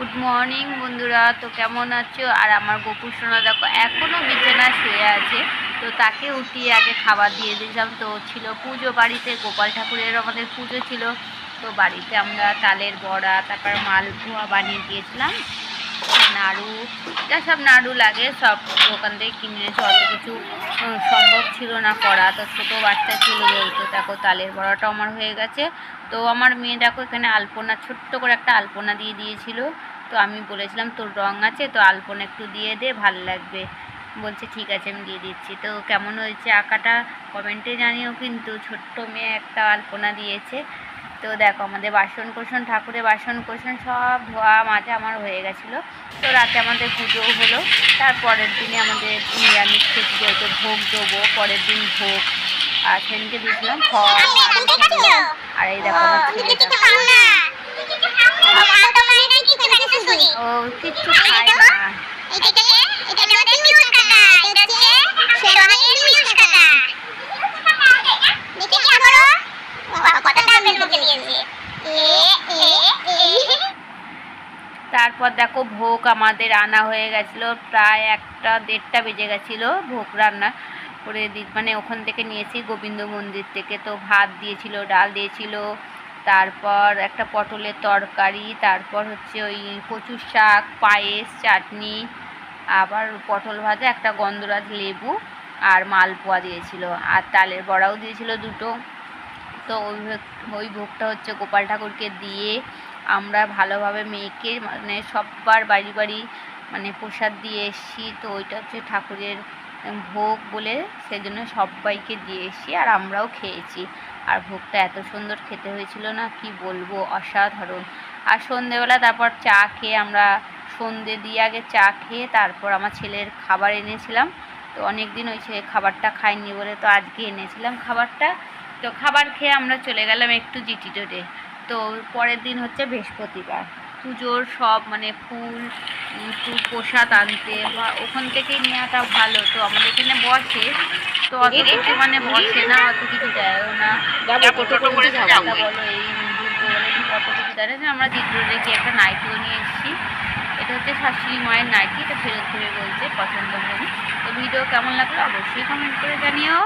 Good morning বন্ধুরা। তো কেমন আছো? আর আমার গোপুর সোনা দেখো এখনও বিছানা শুয়ে আছে। তো তাকে উঠিয়ে আগে খাবার দিয়ে দিয়েছিলাম তো ছিল পুজো বাড়িতে, গোপাল ঠাকুরের আমাদের পুজো ছিল। তো বাড়িতে আমরা তালের বড়া, তারপর মালপোয়া বানিয়ে দিয়েছিলাম। নাড়ু, যা সব নাড়ু লাগে, সব দোকান থেকে কিনে এনেছে অত কিছু সম্ভব ছিল না করা। তো ছোটো বাচ্চা ছিল যেহেতু দেখো তালের বড়াটাও আমার হয়ে গেছে। তো আমার মেয়ে দেখো এখানে আলপনা, ছোট্ট করে একটা আলপনা দিয়ে দিয়েছিল। তো আমি বলেছিলাম, তোর রং আছে, তো আলপনা একটু দিয়ে দে, ভালো লাগবে। বলছে, ঠিক আছে, আমি দিয়ে দিচ্ছি। তো কেমন হয়েছে আঁকাটা? কমেন্টে জানিও কিন্তু, ছোট্ট মেয়ে একটা আলপনা দিয়েছে। তো দেখো আমাদের বাসন কোসন, ঠাকুরের বাসন কোসন সব ধোয়া মাজা আমার হয়ে গেছিল। তো রাতে আমাদের পুজো হলো, তারপরের দিনে আমাদের নিরামিষ খেতে যেহেতু ভোগ দেবো, পরের দিন ভোগ। আর সেদিনকে দিয়েছিলাম ফল, আর এই দেখো ও, কিচ্ছু তারপর দেখো ভোগ আমাদের আনা হয়ে গেছিল, প্রায় একটা দেড়টা বেজে গেছিল ভোগ রান্না করে দি মানে ওখান থেকে নিয়েছি গোবিন্দ মন্দির থেকে। তো ভাত দিয়েছিল, ডাল দিয়েছিল, তারপর একটা পটলের তরকারি, তারপর হচ্ছে ওই কচুর শাক, পায়েস, চাটনি, আবার পটল ভাজা, একটা গন্ধরাজ লেবু আর মালপোয়া দিয়েছিল। আর তালের বড়াও দিয়েছিল দুটো। তো ওই ওই ভোগটা হচ্ছে গোপাল ঠাকুরকে দিয়ে আমরা ভালোভাবে মেয়েকে মানে সববার বাড়ি বাড়ি মানে প্রসাদ দিয়ে এসেছি। তো ওইটা হচ্ছে ঠাকুরের ভোগ বলে সেজন্য সবাইকে দিয়ে এসেছি আর আমরাও খেয়েছি। আর ভোগটা এত সুন্দর খেতে হয়েছিল না, কি বলব? অসাধারণ। আর সন্ধেবেলা তারপর চা খেয়ে আমরা সন্ধে দিয়ে আগে চা খেয়ে তারপর আমার ছেলের খাবার এনেছিলাম। তো অনেক দিন ওই ছেলে খাবারটা খাইনি বলে তো আজকে এনেছিলাম খাবারটা। তো খাবার খেয়ে আমরা চলে গেলাম একটু জিটি রোডে তো পরের দিন হচ্ছে বৃহস্পতিবার। পুজোর সব মানে ফুল একটু প্রসাদ আনতে বা ওখান থেকেই নেওয়াটা ভালো। তো আমাদের এখানে বসে তো অত কিছু মানে বসে না অত কিছু দেয়ও না। বলো এই দুধ কিছু দেয় না যে আমরা জিটি রোডে গিয়ে একটা নাইটিও নিয়ে এসেছি। এটা হচ্ছে শাশুড়ি মায়ের নাইটি এটা ফেরত করে বলছে পছন্দ হয়নি। তো ভিডিও কেমন লাগল অবশ্যই কমেন্ট করে জানিও।